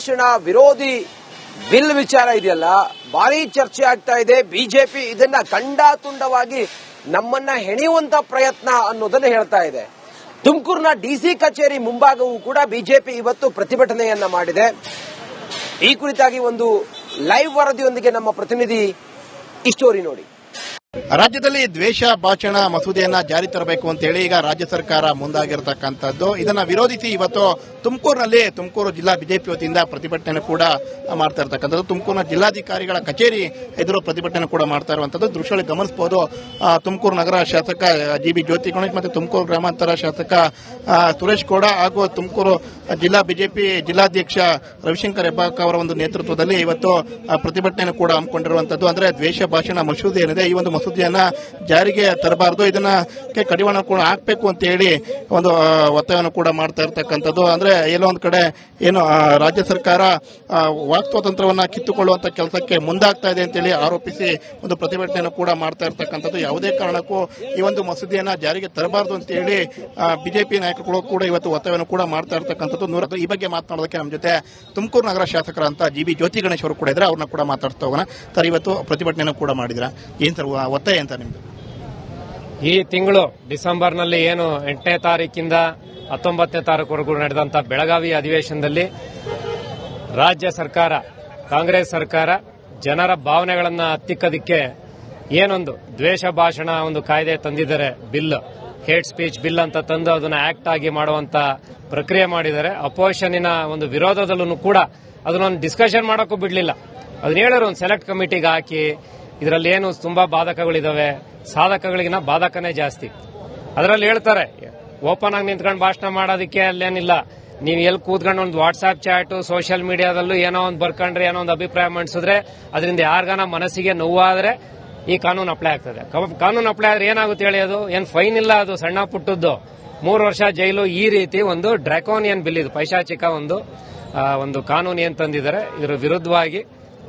ಭಾಷಣ ವಿರೋಧಿ ಬಿಲ್ ವಿಚಾರ ಇದೆಯಲ್ಲ, ಭಾರಿ ಚರ್ಚೆ ಆಗ್ತಾ ಇದೆ. ಬಿಜೆಪಿ ಇದನ್ನ ಖಂಡಾತುಂಡವಾಗಿ ನಮ್ಮನ್ನ ಹೆಣೆಯುವಂತ ಪ್ರಯತ್ನ ಅನ್ನೋದನ್ನ ಹೇಳ್ತಾ ಇದೆ. ತುಮಕೂರಿನ ಡಿಸಿ ಕಚೇರಿ ಮುಂಭಾಗವೂ ಕೂಡ ಬಿಜೆಪಿ ಇವತ್ತು ಪ್ರತಿಭಟನೆಯನ್ನ ಮಾಡಿದೆ. ಈ ಕುರಿತಾಗಿ ಒಂದು ಲೈವ್ ವರದಿಯೊಂದಿಗೆ ನಮ್ಮ ಪ್ರತಿನಿಧಿ ಈ ನೋಡಿ. ರಾಜ್ಯದಲ್ಲಿ ದ್ವೇಷ ಭಾಷಣ ಮಸೂದೆಯನ್ನ ಜಾರಿ ತರಬೇಕು ಅಂತ ಹೇಳಿ ಈಗ ರಾಜ್ಯ ಸರ್ಕಾರ ಮುಂದಾಗಿರತಕ್ಕಂಥದ್ದು. ಇದನ್ನ ವಿರೋಧಿಸಿ ಇವತ್ತು ತುಮಕೂರಿನಲ್ಲಿ, ತುಮಕೂರು ಜಿಲ್ಲಾ ಬಿಜೆಪಿ ವತಿಯಿಂದ ಪ್ರತಿಭಟನೆ ಕೂಡ ಮಾಡ್ತಾ ಇರತಕ್ಕಂಥದ್ದು. ತುಮಕೂರಿನ ಜಿಲ್ಲಾಧಿಕಾರಿಗಳ ಕಚೇರಿ ಎದುರು ಪ್ರತಿಭಟನೆ ಕೂಡ ಮಾಡ್ತಾ ಇರುವಂತದ್ದು ದೃಶ್ಯದಲ್ಲಿ ಗಮನಿಸಬಹುದು ತುಮಕೂರು ನಗರ ಶಾಸಕ ಜಿ ಬಿ ಜ್ಯೋತಿ ಗಣೇಶ್ ಮತ್ತು ತುಮಕೂರು ಗ್ರಾಮಾಂತರ ಶಾಸಕ ಸುರೇಶ್ ಗೌಡ ಹಾಗೂ ತುಮಕೂರು ಜಿಲ್ಲಾ ಬಿಜೆಪಿ ಜಿಲ್ಲಾಧ್ಯಕ್ಷ ರವಿಶಂಕರ್ ಹೆಬ್ಬಾಕ್ ಅವರ ಒಂದು ನೇತೃತ್ವದಲ್ಲಿ ಇವತ್ತು ಪ್ರತಿಭಟನೆ ಕೂಡ ಹಮ್ಮಿಕೊಂಡಿರುವಂತದ್ದು ಅಂದ್ರೆ ದ್ವೇಷ ಭಾಷಣ ಮಸೂದೆ ಏನಿದೆ, ಈ ಒಂದು ಮಸೂದೆಯನ್ನ ಜಾರಿಗೆ ತರಬಾರದು. ಇದನ್ನ ಕಡಿವಾಣ ಕೂಡ ಹಾಕಬೇಕು ಅಂತ ಹೇಳಿ ಒಂದು ಒತ್ತಾಯವನ್ನು ಕೂಡ ಮಾಡ್ತಾ ಇರ್ತಕ್ಕಂಥದ್ದು. ಅಂದ್ರೆ ಎಲ್ಲೋ ಒಂದ್ ಕಡೆ ಏನು ರಾಜ್ಯ ಸರ್ಕಾರ ವಾಕ್ ಸ್ವಾತಂತ್ರ್ಯವನ್ನ ಕಿತ್ತುಕೊಳ್ಳುವಂತ ಕೆಲಸಕ್ಕೆ ಮುಂದಾಗ್ತಾ ಇದೆ ಅಂತೇಳಿ ಆರೋಪಿಸಿ ಒಂದು ಪ್ರತಿಭಟನೆಯನ್ನು ಕೂಡ ಮಾಡ್ತಾ ಇರ್ತಕ್ಕಂಥದ್ದು. ಯಾವುದೇ ಕಾರಣಕ್ಕೂ ಈ ಒಂದು ಮಸೂದೆಯನ್ನ ಜಾರಿಗೆ ತರಬಾರದು ಅಂತ ಹೇಳಿ ಬಿಜೆಪಿ ನಾಯಕರು ಕೂಡ ಇವತ್ತು ಒತ್ತಾಯವನ್ನು ಕೂಡ ಮಾಡ್ತಾ ಇರ್ತಕ್ಕಂಥದ್ದು. ನೂರ ಈ ಬಗ್ಗೆ ಮಾತನಾಡೋದಕ್ಕೆ ನಮ್ಮ ಜೊತೆ ತುಮಕೂರು ನಗರ ಶಾಸಕರಂತ ಜಿ ಬಿ ಜ್ಯೋತಿ ಗಣೇಶ್ ಅವರು ಕೂಡ ಇದ್ರೆ ಅವ್ರನ್ನ ಕೂಡ ಮಾತಾಡ್ತಾ ಹೋಗೋಣ. ಸರ್, ಇವತ್ತು ಪ್ರತಿಭಟನೆಯನ್ನು ಕೂಡ ಮಾಡಿದ್ರ ಏನು ಸರ್ ಒತ್ತಾಯ ಅಂತ ನಿಮ್ದು? ಈ ತಿಂಗಳು ಡಿಸೆಂಬರ್ನಲ್ಲಿ ಏನು ಎಂಟನೇ ತಾರೀಕಿಂದ ಹತ್ತೊಂಬತ್ತನೇ ತಾರೀಕುವರೆಗೂ ನಡೆದಂತ ಬೆಳಗಾವಿ ಅಧಿವೇಶನದಲ್ಲಿ ರಾಜ್ಯ ಸರ್ಕಾರ, ಕಾಂಗ್ರೆಸ್ ಸರ್ಕಾರ ಜನರ ಭಾವನೆಗಳನ್ನು ಹತ್ತಿಕ್ಕೋದಿಕ್ಕೆ ಏನೊಂದು ದ್ವೇಷ ಭಾಷಣ ಒಂದು ಕಾಯ್ದೆ ತಂದಿದ್ದಾರೆ, ಬಿಲ್, ಹೇಟ್ ಸ್ಪೀಚ್, ಬಿಲ್ ಅಂತ ತಂದು ಅದನ್ನ ಆಕ್ಟ್ ಆಗಿ ಮಾಡುವಂತ ಪ್ರಕ್ರಿಯೆ ಮಾಡಿದ್ದಾರೆ. ಅಪೋಸಿಷನ್ನಿನ ಒಂದು ವಿರೋಧದಲ್ಲೂ ಕೂಡ ಅದನ್ನೊಂದು ಡಿಸ್ಕಷನ್ ಮಾಡೋಕ್ಕೂ ಬಿಡಲಿಲ್ಲ. ಅದನ್ನ ಹೇಳಿದ್ರು ಒಂದು ಸೆಲೆಕ್ಟ್ ಕಮಿಟಿಗೆ ಹಾಕಿ ಇದರಲ್ಲಿ ಏನು ತುಂಬಾ ಬಾಧಕಗಳಿದಾವೆ. ಸಾಧಕಗಳಿಗಿನ ಬಾಧಕನೇ ಜಾಸ್ತಿ. ಅದರಲ್ಲಿ ಹೇಳ್ತಾರೆ, ಓಪನ್ ಆಗಿ ನಿಂತ್ಕೊಂಡು ಭಾಷಣ ಮಾಡೋದಕ್ಕೆ ಅಲ್ಲೇನಿಲ್ಲ. ನೀವು ಎಲ್ಲಿ ಕೂತ್ಕೊಂಡು ಒಂದು ವಾಟ್ಸ್ಆಪ್ ಚಾಟ್ ಸೋಷಿಯಲ್ ಮೀಡಿಯಾದಲ್ಲೂ ಏನೋ ಒಂದು ಬರ್ಕೊಂಡ್ರೆ, ಏನೋ ಒಂದು ಅಭಿಪ್ರಾಯ ಮಂಡಿಸಿದ್ರೆ, ಅದರಿಂದ ಯಾರಿಗಾನ ಮನಸ್ಸಿಗೆ ನೋವಾದ್ರೆ ಈ ಕಾನೂನು ಅಪ್ಲೈ ಆಗ್ತದೆ. ಕಾನೂನು ಅಪ್ಲೈ ಆದ್ರೆ ಏನಾಗುತ್ತೆ ಹೇಳಿ ಅದು? ಏನು ಫೈನ್ ಇಲ್ಲ ಅದು, ಸಣ್ಣ ಪುಟ್ಟದ್ದು. ಮೂರು ವರ್ಷ ಜೈಲು ಈ ರೀತಿ ಒಂದು ಡ್ರಾಕೋನಿಯನ್ ಬಿಲ್ ಇದು, ಪೈಶಾಚಿಕ ಒಂದು ಒಂದು ಕಾನೂನು ಏನ್ ತಂದಿದ್ದಾರೆ, ಇದರ ವಿರುದ್ಧವಾಗಿ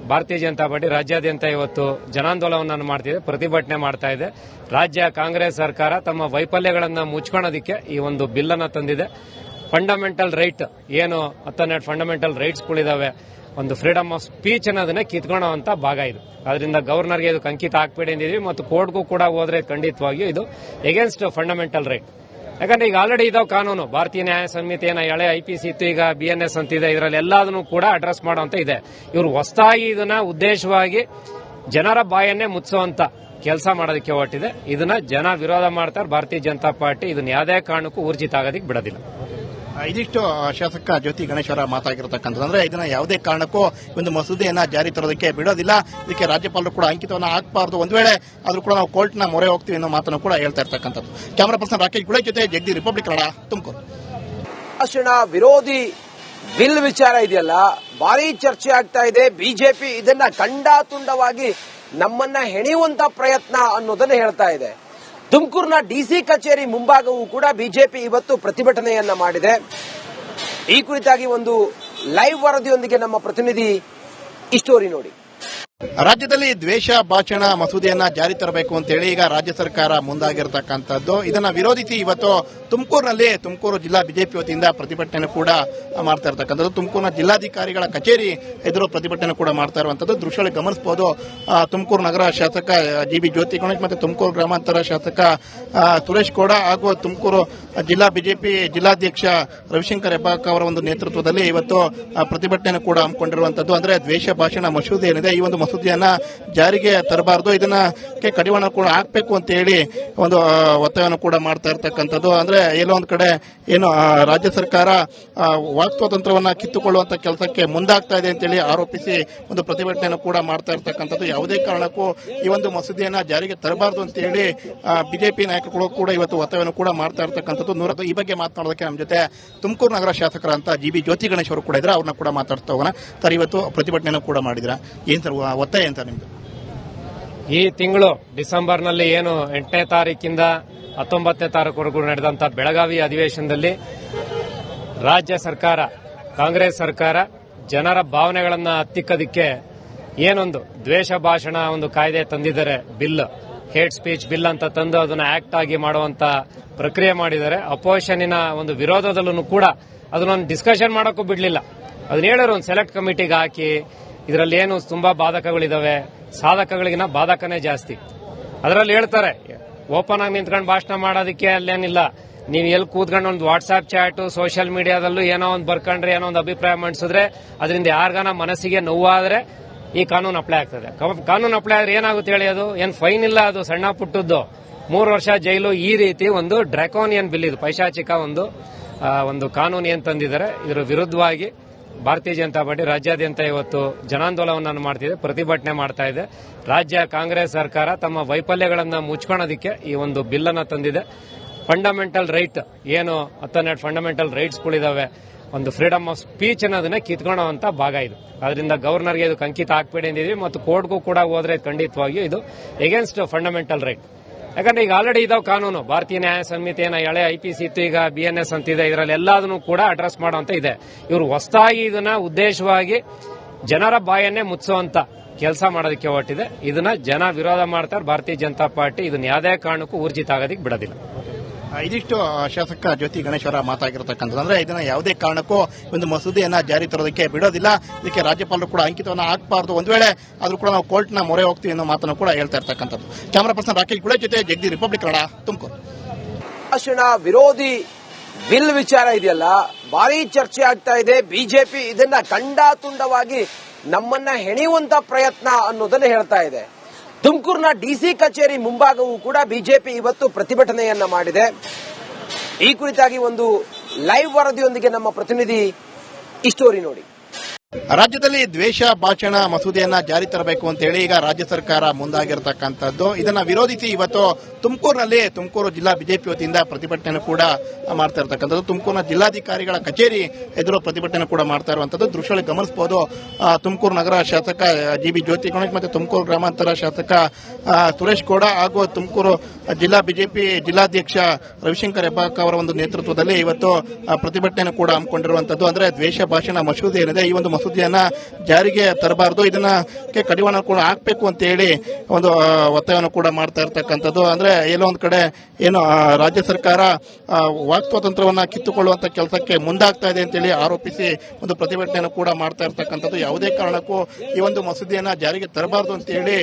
ಭಾರತೀಯ ಜನತಾ ಪಾರ್ಟಿ ರಾಜ್ಯಾದ್ಯಂತ ಇವತ್ತು ಜನಾಂದೋಲನವನ್ನು ಮಾಡ್ತಿದೆ, ಪ್ರತಿಭಟನೆ ಮಾಡ್ತಾ ಇದೆ. ರಾಜ್ಯ ಕಾಂಗ್ರೆಸ್ ಸರ್ಕಾರ ತಮ್ಮ ವೈಫಲ್ಯಗಳನ್ನು ಮುಚ್ಕೊಳ್ಳೋದಕ್ಕೆ ಈ ಒಂದು ಬಿಲ್ ಅನ್ನ ತಂದಿದೆ. ಫಂಡಮೆಂಟಲ್ ರೈಟ್ ಏನು ಹತ್ತನ್ನೆರಡು ಫಂಡಮೆಂಟಲ್ ರೈಟ್ಸ್ಗಳಿದಾವೆ ಒಂದು ಫ್ರೀಡಮ್ ಆಫ್ ಸ್ಪೀಚ್ ಅನ್ನೋದನ್ನ ಕಿತ್ಕೊಳ್ಳೋಂತ ಭಾಗ ಇದು. ಅದರಿಂದ ಗವರ್ನರ್ಗೆ ಇದು ಕಂಕಿತ ಹಾಕ್ಬೇಡಿ ಅಂದಿದ್ವಿ ಮತ್ತು ಕೋರ್ಟ್ಗೂ ಕೂಡ ಹೋದ್ರೆ ಖಂಡಿತವಾಗಿಯೂ ಇದು ಎಗೇನ್ಸ್ಟ್ ಫಂಡಮೆಂಟಲ್ ರೈಟ್ ಯಾಕಂದ್ರೆ ಈಗ ಆಲ್ರೆಡಿ ಇದಾವ ಕಾನೂನು. ಭಾರತೀಯ ನ್ಯಾಯ ಸಂಹಿತೆ ಏನೋ ಹಳೆ ಐ ಪಿ ಸಿ ಇತ್ತು, ಈಗ ಬಿ ಎನ್ ಎಸ್ ಅಂತಿದೆ, ಇದರಲ್ಲಿ ಎಲ್ಲದನ್ನು ಕೂಡ ಅಡ್ರೆಸ್ ಮಾಡುವಂತ ಇದೆ. ಇವರು ಹೊಸದಾಗಿ ಇದನ್ನ ಉದ್ದೇಶವಾಗಿ ಜನರ ಬಾಯನ್ನೇ ಮುಚ್ಚುವಂತ ಕೆಲಸ ಮಾಡೋದಕ್ಕೆ ಹೊರಟಿದೆ. ಇದನ್ನ ಜನ ವಿರೋಧ ಮಾಡ್ತಾರೆ. ಭಾರತೀಯ ಜನತಾ ಪಾರ್ಟಿ ಇದನ್ನ ಯಾವುದೇ ಕಾರಣಕ್ಕೂ ಊರ್ಜಿತ ಆಗೋದಕ್ಕೆ ಬಿಡೋದಿಲ್ಲ. ಇದಿಷ್ಟು ಶಾಸಕ ಜ್ಯೋತಿ ಗಣೇಶ್ವರ ಮಾತಾಗಿರತಕ್ಕಂಥದ್ದು. ಅಂದ್ರೆ ಇದನ್ನ ಯಾವುದೇ ಕಾರಣಕ್ಕೂ ಒಂದು ಮಸೂದೆಯನ್ನ ಜಾರಿ ತರೋದಕ್ಕೆ ಬಿಡೋದಿಲ್ಲ. ಇದಕ್ಕೆ ರಾಜ್ಯಪಾಲರು ಕೂಡ ಅಂಕಿತವನ್ನ ಹಾಕಬಾರದು. ಒಂದು ವೇಳೆ ಆದ್ರೂ ಕೂಡ ನಾವು ಕೋರ್ಟ್ನ ಮೊರೆ ಹೋಗ್ತೀವಿ ಅನ್ನೋ ಮಾತನ್ನು ಕೂಡ ಹೇಳ್ತಾ ಇರ್ತಕ್ಕಂಥದ್ದು. ಕ್ಯಾಮರಾ ಪರ್ಸನ್ ರಾಕೇಶ್ ಗುಳೆ ಜೊತೆ ಜಗದಿ ರಿಪಬ್ಲಿಕ್ ಕನ್ನಡ, ತುಮಕೂರು. ಭಾಷಣ ವಿರೋಧಿ ಬಿಲ್ ವಿಚಾರ ಇದೆಯಲ್ಲ? ಭಾರಿ ಚರ್ಚೆ ಆಗ್ತಾ ಇದೆ. ಬಿಜೆಪಿ ಇದನ್ನ ಖಂಡಾತುಂಡವಾಗಿ ನಮ್ಮನ್ನ ಹೆಣೆಯುವಂತ ಪ್ರಯತ್ನ ಅನ್ನೋದನ್ನ ಹೇಳ್ತಾ ಇದೆ. ತುಮಕೂರಿನ ಡಿಸಿ ಕಚೇರಿ ಮುಂಭಾಗವೂ ಕೂಡ ಬಿಜೆಪಿ ಇವತ್ತು ಪ್ರತಿಭಟನೆಯನ್ನ ಮಾಡಿದೆ. ಈ ಕುರಿತಾಗಿ ಒಂದು ಲೈವ್ ವರದಿಯೊಂದಿಗೆ ನಮ್ಮ ಪ್ರತಿನಿಧಿ ಈ ನೋಡಿ. ರಾಜ್ಯದಲ್ಲಿ ದ್ವೇಷ, ಭಾಷಣ ಮಸೂದೆಯನ್ನ ಜಾರಿ ತರಬೇಕು ಅಂತ ಹೇಳಿ ಈಗ ರಾಜ್ಯ ಸರ್ಕಾರ ಮುಂದಾಗಿರತಕ್ಕಂಥದ್ದು. ಇದನ್ನ ವಿರೋಧಿಸಿ ಇವತ್ತು ತುಮಕೂರಿನಲ್ಲಿ ತುಮಕೂರು ಜಿಲ್ಲಾ ಬಿಜೆಪಿ ವತಿಯಿಂದ ಪ್ರತಿಭಟನೆ ಕೂಡ ಮಾಡ್ತಾ ಇರತಕ್ಕಂಥದ್ದು. ತುಮಕೂರಿನ ಜಿಲ್ಲಾಧಿಕಾರಿಗಳ ಕಚೇರಿ ಎದುರು ಪ್ರತಿಭಟನೆ ಕೂಡ ಮಾಡ್ತಾ ಇರುವಂತದ್ದು ದೃಶ್ಯದಲ್ಲಿ ಗಮನಿಸಬಹುದು ತುಮಕೂರು ನಗರ ಶಾಸಕ ಜಿ ಬಿ ಜ್ಯೋತಿ ಗಣೇಶ್ ಮತ್ತು ತುಮಕೂರು ಗ್ರಾಮಾಂತರ ಶಾಸಕ ಸುರೇಶ್ ಗೌಡ ಹಾಗೂ ತುಮಕೂರು ಜಿಲ್ಲಾ ಬಿಜೆಪಿ ಜಿಲ್ಲಾಧ್ಯಕ್ಷ ರವಿಶಂಕರ್ ಹೆಬ್ಬಾಕ್ ಅವರ ಒಂದು ನೇತೃತ್ವದಲ್ಲಿ ಇವತ್ತು ಪ್ರತಿಭಟನೆ ಕೂಡ ಹಮ್ಮಿಕೊಂಡಿರುವಂತದ್ದು ಅಂದ್ರೆ ದ್ವೇಷ, ಭಾಷಣ, ಮಸೂದೆ ಏನಿದೆ, ಈ ಒಂದು ಮಸೂದೆಯನ್ನ ಜಾರಿಗೆ ತರಬಾರ್ದು. ಇದನ್ನ ಕಡಿವಾಣ ಕೂಡ ಹಾಕಬೇಕು ಅಂತ ಹೇಳಿ ಒಂದು ಒತ್ತಾಯವನ್ನು ಕೂಡ ಮಾಡ್ತಾ ಇರ್ತಕ್ಕಂಥದ್ದು. ಅಂದ್ರೆ ಎಲ್ಲೋ ಒಂದು ಕಡೆ ಏನು ರಾಜ್ಯ ಸರ್ಕಾರ ವಾಕ್ ಸ್ವಾತಂತ್ರ್ಯವನ್ನ ಕಿತ್ತುಕೊಳ್ಳುವಂತ ಕೆಲಸಕ್ಕೆ ಮುಂದಾಗ್ತಾ ಇದೆ ಅಂತೇಳಿ ಆರೋಪಿಸಿ ಒಂದು ಪ್ರತಿಭಟನೆಯನ್ನು ಕೂಡ ಮಾಡ್ತಾ ಇರ್ತಕ್ಕಂಥದ್ದು. ಯಾವುದೇ ಕಾರಣಕ್ಕೂ ಈ ಒಂದು ಮಸೂದೆಯನ್ನ ಜಾರಿಗೆ ತರಬಾರ್ದು ಅಂತ ಹೇಳಿ ಬಿಜೆಪಿ ನಾಯಕರು ಕೂಡ ಇವತ್ತು ಒತ್ತಾಯವನ್ನು ಕೂಡ ಮಾಡ್ತಾ ಇರ್ತಕ್ಕಂಥದ್ದು. ನೂರ ಈ ಬಗ್ಗೆ ಮಾತನಾಡೋದಕ್ಕೆ ನಮ್ಮ ಜೊತೆ ತುಮಕೂರು ನಗರ ಶಾಸಕರಂತ ಜಿ ಬಿ ಜ್ಯೋತಿ ಗಣೇಶ್ ಅವರು ಕೂಡ ಇದ್ರೆ ಅವ್ರನ್ನ ಕೂಡ ಮಾತಾಡ್ತಾ ಹೋಗೋಣ. ಸರ್, ಇವತ್ತು ಪ್ರತಿಭಟನೆಯನ್ನು ಕೂಡ ಮಾಡಿದ್ರ ಏನ್ ಸರ್ ಒತ್ತಾಯ ಅಂತ ನಿಮ್ದು? ಈ ತಿಂಗಳು ಡಿಸೆಂಬರ್ನಲ್ಲಿ ಏನು ಎಂಟನೇ ತಾರೀಕಿಂದ ಹತ್ತೊಂಬತ್ತನೇ ತಾರೀಕುವರೆಗೂ ನಡೆದಂತ ಬೆಳಗಾವಿ ಅಧಿವೇಶನದಲ್ಲಿ ರಾಜ್ಯ ಸರ್ಕಾರ, ಕಾಂಗ್ರೆಸ್ ಸರ್ಕಾರ ಜನರ ಭಾವನೆಗಳನ್ನ ಹತ್ತಿಕ್ಕದಕ್ಕೆ ಏನೊಂದು ದ್ವೇಷ ಭಾಷಣ ಒಂದು ಕಾಯ್ದೆ ತಂದಿದ್ದಾರೆ. ಬಿಲ್, ಹೇಟ್ ಸ್ಪೀಚ್, ಬಿಲ್ ಅಂತ ತಂದು ಅದನ್ನ ಆಕ್ಟ್ ಆಗಿ ಮಾಡುವಂತ ಪ್ರಕ್ರಿಯೆ ಮಾಡಿದ್ದಾರೆ. ಅಪೋಸಿಷನ್ನಿನ ಒಂದು ವಿರೋಧದಲ್ಲೂ ಕೂಡ ಅದನ್ನೊಂದು ಡಿಸ್ಕಷನ್ ಮಾಡೋಕ್ಕೂ ಬಿಡಲಿಲ್ಲ. ಅದನ್ನ ಹೇಳೋರು ಒಂದು ಸೆಲೆಕ್ಟ್ ಕಮಿಟಿಗೆ ಹಾಕಿ ಇದರಲ್ಲಿ ಏನು ತುಂಬಾ ಬಾಧಕಗಳಿದಾವೆ ಸಾಧಕಗಳಿಗಿನ ಬಾಧಕನೇ ಜಾಸ್ತಿ. ಅದರಲ್ಲಿ ಹೇಳ್ತಾರೆ, ಓಪನ್ ಆಗಿ ನಿಂತ್ಕೊಂಡು ಭಾಷಣ ಮಾಡೋದಕ್ಕೆ ಅಲ್ಲೇನಿಲ್ಲ. ನೀವು ಎಲ್ಲಿ ಕೂತ್ಕೊಂಡು ಒಂದು ವಾಟ್ಸ್ಆಪ್ ಚಾಟ್ ಸೋಷಿಯಲ್ ಮೀಡಿಯಾದಲ್ಲೂ ಏನೋ ಒಂದು ಬರ್ಕೊಂಡ್ರೆ, ಏನೋ ಒಂದು ಅಭಿಪ್ರಾಯ ಮಂಡಿಸಿದ್ರೆ, ಅದರಿಂದ ಯಾರಿಗಾನ ಮನಸ್ಸಿಗೆ ನೋವಾದ್ರೆ ಈ ಕಾನೂನು ಅಪ್ಲೈ ಆಗ್ತದೆ. ಕಾನೂನು ಅಪ್ಲೈ ಆದ್ರೆ ಏನಾಗುತ್ತೆ ಹೇಳಿ ಅದು? ಏನ್ ಫೈನ್ ಇಲ್ಲ ಅದು ಸಣ್ಣ ಪುಟ್ಟದ್ದು. ಮೂರು ವರ್ಷ ಜೈಲು ಈ ರೀತಿ ಒಂದು ಡ್ರಾಕೋನಿಯನ್ ಬಿಲ್ ಇದು, ಪೈಶಾಚಿಕ ಒಂದು ಒಂದು ಕಾನೂನು ಏನ್ ತಂದಿದ್ದಾರೆ, ಇದರ ವಿರುದ್ಧವಾಗಿ ಭಾರತೀಯ ಜನತಾ ಪಾರ್ಟಿ ರಾಜ್ಯಾದ್ಯಂತ ಇವತ್ತು ಜನಾಂದೋಲನವನ್ನು ಮಾಡ್ತಿದೆ, ಪ್ರತಿಭಟನೆ ಮಾಡ್ತಾ ಇದೆ. ರಾಜ್ಯ ಕಾಂಗ್ರೆಸ್ ಸರ್ಕಾರ ತಮ್ಮ ವೈಫಲ್ಯಗಳನ್ನು ಮುಚ್ಕೊಳ್ಳೋದಕ್ಕೆ ಈ ಒಂದು ಬಿಲ್ ಅನ್ನ ತಂದಿದೆ. ಫಂಡಮೆಂಟಲ್ ರೈಟ್ ಏನು ಹತ್ತನ್ನೆರಡು ಫಂಡಮೆಂಟಲ್ ರೈಟ್ಸ್ಗಳಿದಾವೆ ಒಂದು ಫ್ರೀಡಮ್ ಆಫ್ ಸ್ಪೀಚ್ ಅನ್ನೋದನ್ನ ಕಿತ್ಕೊಳ್ಳುವಂತ ಭಾಗ ಇದು. ಅದರಿಂದ ಗವರ್ನರ್ಗೆ ಇದು ಕಂಕಿತ ಹಾಕ್ಬೇಡಿ ಅಂದಿದ್ವಿ, ಮತ್ತು ಕೋರ್ಟ್ಗೂ ಕೂಡ ಹೋದ್ರೆ ಖಂಡಿತವಾಗಿಯೂ ಇದು ಎಗೇನ್ಸ್ಟ್ ಫಂಡಮೆಂಟಲ್ ರೈಟ್ ಯಾಕಂದ್ರೆ ಈಗ ಆಲ್ರೆಡಿ ಇದಾವ ಕಾನೂನು. ಭಾರತೀಯ ನ್ಯಾಯ ಸಂಹಿತೆ ಏನ ಹಳೆ ಐ ಪಿ ಸಿ ಇತ್ತು, ಈಗ ಬಿ ಎನ್ ಎಸ್ ಅಂತಿದೆ. ಇದರಲ್ಲಿ ಎಲ್ಲದನ್ನು ಕೂಡ ಅಡ್ರೆಸ್ ಮಾಡುವಂತ ಇದೆ. ಇವರು ಹೊಸದಾಗಿ ಇದನ್ನ ಉದ್ದೇಶವಾಗಿ ಜನರ ಬಾಯನ್ನೇ ಮುಚ್ಚುವಂತ ಕೆಲಸ ಮಾಡೋದಕ್ಕೆ ಹೊರಟಿದೆ. ಇದನ್ನ ಜನ ವಿರೋಧ ಮಾಡ್ತಾರೆ. ಭಾರತೀಯ ಜನತಾ ಪಾರ್ಟಿ ಇದನ್ನ ಯಾವುದೇ ಕಾರಣಕ್ಕೂ ಊರ್ಜಿತ ಆಗೋದಕ್ಕೆ ಬಿಡೋದಿಲ್ಲ. ಇದಿಷ್ಟು ಶಾಸಕ ಜ್ಯೋತಿ ಗಣೇಶ್ವರ ಮಾತಾಗಿರತಕ್ಕಂಥದ್ದು. ಅಂದ್ರೆ ಇದನ್ನ ಯಾವುದೇ ಕಾರಣಕ್ಕೂ ಒಂದು ಮಸೂದೆಯನ್ನ ಜಾರಿ ತರೋದಕ್ಕೆ ಬಿಡೋದಿಲ್ಲ. ಇದಕ್ಕೆ ರಾಜ್ಯಪಾಲರು ಕೂಡ ಅಂಕಿತವನ್ನ ಹಾಕಬಾರ್ದು. ಒಂದ್ ವೇಳೆ ಆದ್ರೂ ಕೂಡ ನಾವು ಕೋರ್ಟ್ನ ಮೊರೆ ಹೋಗ್ತೀವಿ ಅನ್ನೋ ಮಾತನ್ನು ಕೂಡ ಹೇಳ್ತಾ ಇರ್ತಕ್ಕಂಥದ್ದು. ಕ್ಯಾಮರಾ ಪರ್ಸನ್ ರಾಕೇಶ್ ಗುಳೆ ಜೊತೆ ಜಗದಿ ರಿಪಬ್ಲಿಕ್ ಕನ್ನಡ, ತುಮಕೂರು. ಭಾಷಣ ವಿರೋಧಿ ಬಿಲ್ ವಿಚಾರ ಇದೆಯಲ್ಲ, ಭಾರಿ ಚರ್ಚೆ ಆಗ್ತಾ ಇದೆ. ಬಿಜೆಪಿ ಇದನ್ನ ಖಂಡಾತುಂಡವಾಗಿ ನಮ್ಮನ್ನ ಹೆಣೆಯುವಂತ ಪ್ರಯತ್ನ ಅನ್ನೋದನ್ನ ಹೇಳ್ತಾ ಇದೆ. ತುಮಕೂರಿನ ಡಿಸಿ ಕಚೇರಿ ಮುಂಭಾಗವೂ ಕೂಡ ಬಿಜೆಪಿ ಇವತ್ತು ಪ್ರತಿಭಟನೆಯನ್ನ ಮಾಡಿದೆ. ಈ ಕುರಿತಾಗಿ ಒಂದು ಲೈವ್ ವರದಿಯೊಂದಿಗೆ ನಮ್ಮ ಪ್ರತಿನಿಧಿ ಈ ನೋಡಿ. ರಾಜ್ಯದಲ್ಲಿ ದ್ವೇಷ, ಭಾಷಣ, ಮಸೂದೆಯನ್ನ ಜಾರಿ ತರಬೇಕು ಅಂತ ಹೇಳಿ ಈಗ ರಾಜ್ಯ ಸರ್ಕಾರ ಮುಂದಾಗಿರತಕ್ಕಂಥದ್ದು. ಇದನ್ನ ವಿರೋಧಿಸಿ ಇವತ್ತು ತುಮಕೂರಿನಲ್ಲಿ, ತುಮಕೂರು ಜಿಲ್ಲಾ ಬಿಜೆಪಿ ವತಿಯಿಂದ ಪ್ರತಿಭಟನೆ ಕೂಡ ಮಾಡ್ತಾ ಇರತಕ್ಕಂಥದ್ದು. ತುಮಕೂರಿನ ಜಿಲ್ಲಾಧಿಕಾರಿಗಳ ಕಚೇರಿ ಎದುರು ಪ್ರತಿಭಟನೆ ಕೂಡ ಮಾಡ್ತಾ ಇರುವಂತದ್ದು ದೃಶ್ಯದಲ್ಲಿ ಗಮನಿಸಬಹುದು ತುಮಕೂರು ನಗರ ಶಾಸಕ ಜಿ ಬಿ ಜ್ಯೋತಿ ಗಣೇಶ್ ಮತ್ತು ತುಮಕೂರು ಗ್ರಾಮಾಂತರ ಶಾಸಕ ಸುರೇಶ್ ಗೌಡ ಹಾಗೂ ತುಮಕೂರು ಜಿಲ್ಲಾ ಬಿಜೆಪಿ ಜಿಲ್ಲಾಧ್ಯಕ್ಷ ರವಿಶಂಕರ್ ಹೆಬ್ಬಾಕ್ ಅವರ ಒಂದು ನೇತೃತ್ವದಲ್ಲಿ ಇವತ್ತು ಪ್ರತಿಭಟನೆ ಕೂಡ ಹಮ್ಮಿಕೊಂಡಿರುವಂತದ್ದು ಅಂದ್ರೆ ದ್ವೇಷ, ಭಾಷಣ, ಮಸೂದೆ ಏನಿದೆ, ಈ ಒಂದು ಮಸೂದೆಯನ್ನ ಜಾರಿಗೆ ತರಬಾರದು. ಇದನ್ನ ಕಡಿವಾಣ ಕೂಡ ಹಾಕಬೇಕು ಅಂತ ಹೇಳಿ ಒಂದು ಒತ್ತಾಯವನ್ನು ಕೂಡ ಮಾಡ್ತಾ ಇರ್ತಕ್ಕಂಥದ್ದು. ಅಂದ್ರೆ ಎಲ್ಲೋ ಒಂದ್ ಕಡೆ ಏನು ರಾಜ್ಯ ಸರ್ಕಾರ ವಾಕ್ ಸ್ವಾತಂತ್ರ್ಯವನ್ನ ಕಿತ್ತುಕೊಳ್ಳುವಂತ ಕೆಲಸಕ್ಕೆ ಮುಂದಾಗ್ತಾ ಇದೆ ಅಂತೇಳಿ ಆರೋಪಿಸಿ ಒಂದು ಪ್ರತಿಭಟನೆಯನ್ನು ಕೂಡ ಮಾಡ್ತಾ ಇರ್ತಕ್ಕಂಥದ್ದು. ಯಾವುದೇ ಕಾರಣಕ್ಕೂ ಈ ಒಂದು ಮಸೂದೆಯನ್ನ ಜಾರಿಗೆ ತರಬಾರದು ಅಂತ ಹೇಳಿ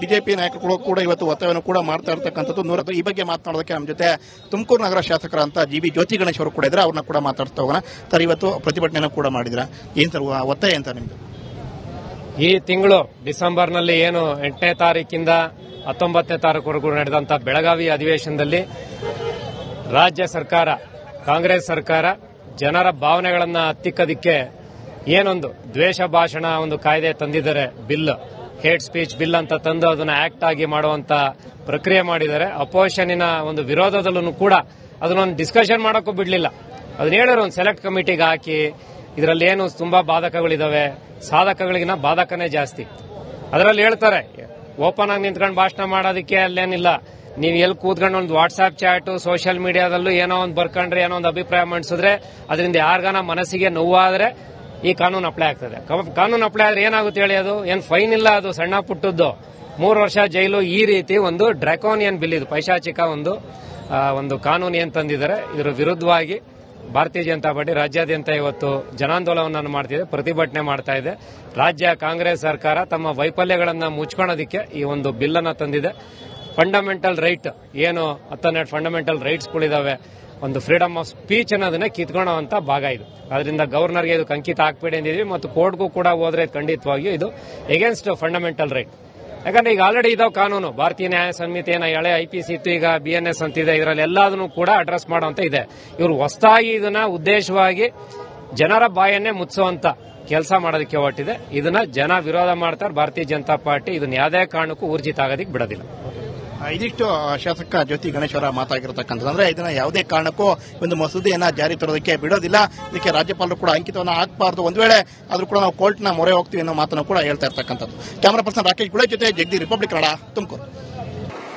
ಬಿಜೆಪಿ ನಾಯಕರು ಕೂಡ ಇವತ್ತು ಒತ್ತಾಯವನ್ನು ಕೂಡ ಮಾಡ್ತಾ ಇರ್ತಕ್ಕಂಥದ್ದು. ನೂರ ಈ ಬಗ್ಗೆ ಮಾತನಾಡೋದಕ್ಕೆ ನಮ್ಮ ಜೊತೆ ತುಮಕೂರು ನಗರ ಶಾಸಕರಂತ ಜಿ ಬಿ ಜ್ಯೋತಿ ಗಣೇಶ್ ಅವರು ಕೂಡ ಇದ್ರೆ ಅವ್ರನ್ನ ಕೂಡ ಮಾತಾಡ್ತಾ ಹೋಗೋಣ. ಸರ್, ಇವತ್ತು ಪ್ರತಿಭಟನೆಯನ್ನು ಕೂಡ ಮಾಡಿದ್ರ ಏನ್ ಸರ್ ಒತ್ತಾಯ ಅಂತ ನಿಮ್ದು? ಈ ತಿಂಗಳು ಡಿಸೆಂಬರ್ನಲ್ಲಿ ಏನು ಎಂಟನೇ ತಾರೀಕಿಂದ ಹತ್ತೊಂಬತ್ತನೇ ತಾರೀಕುವರೆಗೂ ನಡೆದಂತ ಬೆಳಗಾವಿ ಅಧಿವೇಶನದಲ್ಲಿ ರಾಜ್ಯ ಸರ್ಕಾರ, ಕಾಂಗ್ರೆಸ್ ಸರ್ಕಾರ ಜನರ ಭಾವನೆಗಳನ್ನು ಹತ್ತಿಕ್ಕದಿಕ್ಕೆ ಏನೊಂದು ದ್ವೇಷ ಭಾಷಣ ಒಂದು ಕಾಯ್ದೆ ತಂದಿದ್ದಾರೆ. ಬಿಲ್, ಹೇಟ್ ಸ್ಪೀಚ್, ಬಿಲ್ ಅಂತ ತಂದು ಅದನ್ನ ಆಕ್ಟ್ ಆಗಿ ಮಾಡುವಂತ ಪ್ರಕ್ರಿಯೆ ಮಾಡಿದ್ದಾರೆ. ಅಪೋಸಿಷನ್ನಿನ ಒಂದು ವಿರೋಧದಲ್ಲೂ ಕೂಡ ಅದನ್ನೊಂದು ಡಿಸ್ಕಷನ್ ಮಾಡೋಕ್ಕೂ ಬಿಡಲಿಲ್ಲ. ಅದನ್ನ ಹೇಳಿದ್ರು ಒಂದು ಸೆಲೆಕ್ಟ್ ಕಮಿಟಿಗೆ ಹಾಕಿ ಇದರಲ್ಲಿ ಏನು ತುಂಬಾ ಬಾಧಕಗಳಿದಾವೆ ಸಾಧಕಗಳಿಗಿನ ಬಾಧಕನೇ ಜಾಸ್ತಿ. ಅದರಲ್ಲಿ ಹೇಳ್ತಾರೆ ಓಪನ್ ಆಗಿ ನಿಂತ್ಕೊಂಡು ಭಾಷಣ ಮಾಡೋದಕ್ಕೆ ಅಲ್ಲೇನಿಲ್ಲ. ನೀವು ಎಲ್ಲಿ ಕೂತ್ಕೊಂಡು ಒಂದು ವಾಟ್ಸ್ಆಪ್ ಚಾಟ್ ಸೋಷಿಯಲ್ ಮೀಡಿಯಾದಲ್ಲೂ ಏನೋ ಒಂದು ಬರ್ಕೊಂಡ್ರೆ, ಏನೋ ಒಂದು ಅಭಿಪ್ರಾಯ ಮಂಡಿಸಿದ್ರೆ, ಅದರಿಂದ ಯಾರಿಗಾನ ಮನಸ್ಸಿಗೆ ನೋವಾದ್ರೆ ಈ ಕಾನೂನು ಅಪ್ಲೈ ಆಗ್ತದೆ. ಕಾನೂನು ಅಪ್ಲೈ ಆದ್ರೆ ಏನಾಗುತ್ತೆ ಹೇಳಿ ಅದು? ಏನು ಫೈನ್ ಇಲ್ಲ ಅದು ಸಣ್ಣ ಪುಟ್ಟದ್ದು. ಮೂರು ವರ್ಷ ಜೈಲು ಈ ರೀತಿ ಒಂದು ಡ್ರಾಕೋನಿಯನ್ ಬಿಲ್ ಇದು, ಪೈಶಾಚಿಕ ಒಂದು ಒಂದು ಕಾನೂನು ಏನು ತಂದಿದ್ದಾರೆ. ಇದರ ವಿರುದ್ಧವಾಗಿ ಭಾರತೀಯ ಜನತಾ ಪಾರ್ಟಿ ರಾಜ್ಯಾದ್ಯಂತ ಇವತ್ತು ಜನಾಂದೋಲನವನ್ನು ಮಾಡ್ತಿದೆ, ಪ್ರತಿಭಟನೆ ಮಾಡ್ತಾ ಇದೆ. ರಾಜ್ಯ ಕಾಂಗ್ರೆಸ್ ಸರ್ಕಾರ ತಮ್ಮ ವೈಫಲ್ಯಗಳನ್ನು ಮುಚ್ಕೊಳ್ಳೋದಕ್ಕೆ ಈ ಒಂದು ಬಿಲ್ ಅನ್ನ ತಂದಿದೆ. ಫಂಡಮೆಂಟಲ್ ರೈಟ್ ಏನು ಹತ್ತನ್ನೆರಡು ಫಂಡಮೆಂಟಲ್ ರೈಟ್ಸ್ಗಳಿದಾವೆ ಒಂದು ಫ್ರೀಡಮ್ ಆಫ್ ಸ್ಪೀಚ್ ಅನ್ನೋದನ್ನ ಕಿತ್ಕೊಳ್ಳುವಂತ ಭಾಗ ಇದು. ಅದರಿಂದ ಗವರ್ನರ್ಗೆ ಇದು ಕಂಕಿತ ಹಾಕ್ಬೇಡಿ ಅಂದಿದ್ವಿ ಮತ್ತು ಕೋರ್ಟ್ಗೂ ಕೂಡ ಹೋದ್ರೆ ಖಂಡಿತವಾಗಿಯೂ ಇದು ಎಗೇನ್ಸ್ಟ್ ಫಂಡಮೆಂಟಲ್ ರೈಟ್ ಯಾಕಂದ್ರೆ ಈಗ ಆಲ್ರೆಡಿ ಇದಾವ ಕಾನೂನು. ಭಾರತೀಯ ನ್ಯಾಯ ಸಂಹಿತೆ ಏನ ಹಳೆ ಐ ಪಿ ಸಿ ಇತ್ತು ಈಗ ಬಿ ಎನ್ ಎಸ್ ಅಂತಿದೆ. ಇದರಲ್ಲಿ ಎಲ್ಲದನ್ನು ಕೂಡ ಅಡ್ರೆಸ್ ಮಾಡುವಂತ ಇದೆ. ಇವರು ಹೊಸದಾಗಿ ಇದನ್ನ ಉದ್ದೇಶವಾಗಿ ಜನರ ಬಾಯನ್ನೇ ಮುಚ್ಚುವಂತ ಕೆಲಸ ಮಾಡೋದಕ್ಕೆ ಹೊರಟಿದೆ. ಇದನ್ನ ಜನ ವಿರೋಧ ಮಾಡ್ತಾರೆ. ಭಾರತೀಯ ಜನತಾ ಪಾರ್ಟಿ ಇದನ್ನ ಯಾವುದೇ ಕಾರಣಕ್ಕೂ ಊರ್ಜಿತ ಆಗೋದಕ್ಕೆ ಬಿಡೋದಿಲ್ಲ. ಇದಿಷ್ಟು ಶಾಸಕ ಜ್ಯೋತಿ ಗಣೇಶ್ವರ ಮಾತಾಗಿರತಕ್ಕಂಥದ್ದು. ಅಂದ್ರೆ ಇದನ್ನ ಯಾವುದೇ ಕಾರಣಕ್ಕೂ ಒಂದು ಮಸೂದೆಯನ್ನ ಜಾರಿ ತರೋದಕ್ಕೆ ಬಿಡೋದಿಲ್ಲ. ಇದಕ್ಕೆ ರಾಜ್ಯಪಾಲರು ಕೂಡ ಅಂಕಿತವನ್ನ ಹಾಕಬಾರದು. ಒಂದ್ ವೇಳೆ ಆದ್ರೂ ಕೂಡ ನಾವು ಕೋರ್ಟ್ನ ಮೊರೆ ಹೋಗ್ತೀವಿ ಅನ್ನೋ ಮಾತನ್ನು ಕೂಡ ಹೇಳ್ತಾ ಇರ್ತಕ್ಕಂಥದ್ದು. ಕ್ಯಾಮರಾ ಪರ್ಸನ್ ರಾಕೇಶ್ ಗುಳೆ ಜೊತೆ ಜಗದಿ ರಿಪಬ್ಲಿಕ್ ಕನ್ನಡ ತುಮಕೂರು.